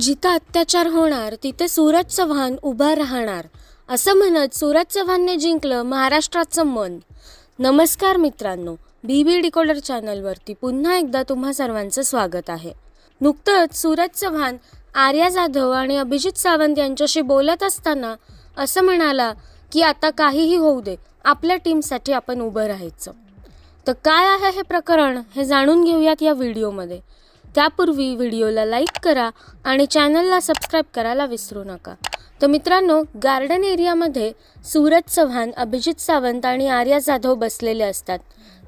जिथं अत्याचार होणार तिथे सूरज चव्हाण उभा राहणार असं म्हणत सूरज चव्हाणने जिंकलं महाराष्ट्राचं मन. नमस्कार मित्रांनो बी बी डिकोडर चॅनलवरती पुन्हा एकदा तुम्हा सर्वांचं स्वागत आहे. नुकतंच सूरज चव्हाण आर्या जाधव आणि अभिजित सावंत यांच्याशी बोलत असताना असं म्हणाला की आता काहीही होऊ दे आपल्या टीमसाठी आपण उभं राहायचं. तर काय आहे हे प्रकरण हे जाणून घेऊयात या व्हिडिओमध्ये. त्यापूर्वी व्हिडिओला लाईक करा आणि चॅनलला सबस्क्राईब करायला विसरू नका. तर मित्रांनो गार्डन एरियामध्ये सूरज चव्हाण अभिजित सावंत आणि आर्या जाधव बसलेले असतात.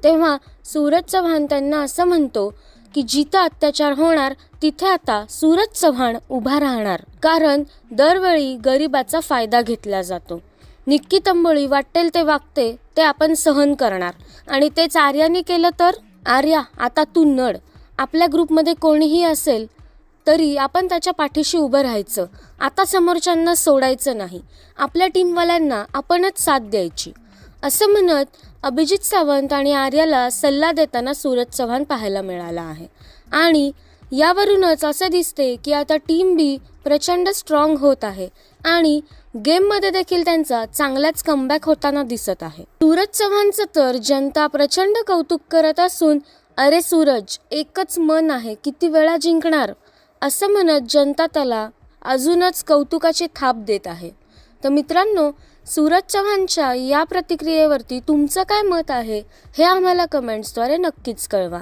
तेव्हा सूरज चव्हाण त्यांना असं म्हणतो की जिथं अत्याचार होणार तिथे आता सूरज चव्हाण उभा राहणार. कारण दरवेळी गरिबाचा फायदा घेतला जातो. निक्की तंबोळी वाटेल ते वागते ते आपण सहन करणार. आणि तेच आर्याने केलं तर? आर्या आता तू नड. आपल्या ग्रुपमध्ये कोणीही असेल तरी आपण त्याच्या पाठीशी उभं राहायचं. आता समोरच्यांना सोडायचं नाही. आपल्या टीमवाल्यांना आपणच साथ द्यायची. असं म्हणत अभिजित सावंत आणि आर्याला सल्ला देताना सूरज चव्हाण पाहायला मिळाला आहे. आणि यावरूनच असं दिसते की आता टीम बी प्रचंड स्ट्रॉंग होत आहे आणि गेममध्ये देखील त्यांचा चांगलाच कमबॅक होताना दिसत आहे. सूरज चव्हाणचं तर जनता प्रचंड कौतुक करत असून अरे सूरज एकच मन आहे किती वेळा जिंकणार? असं म्हणत जनता त्याला अजूनच कौतुकाची थाप देत आहे. तर मित्रांनो सूरज चव्हाणच्या या प्रतिक्रियेवरती तुमचं काय मत आहे हे आम्हाला कमेंट्सद्वारे नक्कीच कळवा.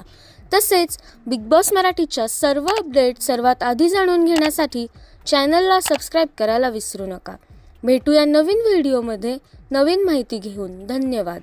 तसेच बिग बॉस मराठीच्या सर्व अपडेट सर्वात आधी जाणून घेण्यासाठी चॅनलला सबस्क्राईब करायला विसरू नका. भेटूया नवीन व्हिडिओमध्ये नवीन माहिती घेऊन. धन्यवाद.